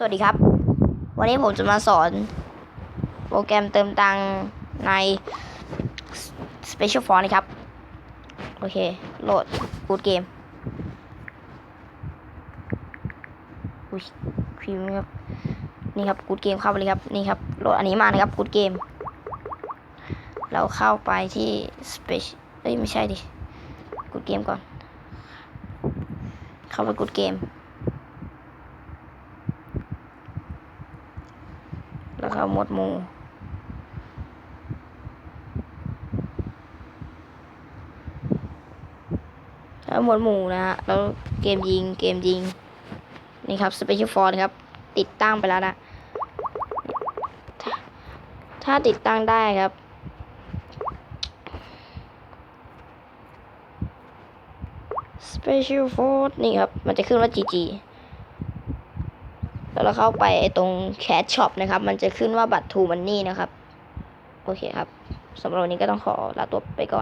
สวัสดีครับ วันนี้ผมจะมาสอนโปรแกรมเติมตังใน Special Font นะครับ โอเค โหลด Good Game อุ้ยพิมครับ นี่ครับ Good Game เข้าไปเลยครับ นี่ครับ โหลดอันนี้มานะครับ Good Game เราเข้าไปที่ Special เอ้ย ไม่ใช่ดิ Good Game ก่อน เข้าไป Good Game แล้วก็หมดหมูแล้วหมดหมูนะฮะแล้วเกมยิงเกมยิง นี่ครับ Special Force ครับ ติดตั้งไปแล้วนะ ถ้าถ้าติดตั้งได้ครับ Special Force นี่ครับ มันจะขึ้นว่า GG แล้วเราเข้าไปตรงแคชช็อปนะครับ มันจะขึ้นว่าบัตรทูมันนี่นะครับ โอเคครับสำหรับวันนี้ก็ต้องขอลาตัวไปก่อน